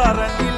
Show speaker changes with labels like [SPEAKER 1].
[SPEAKER 1] Bharani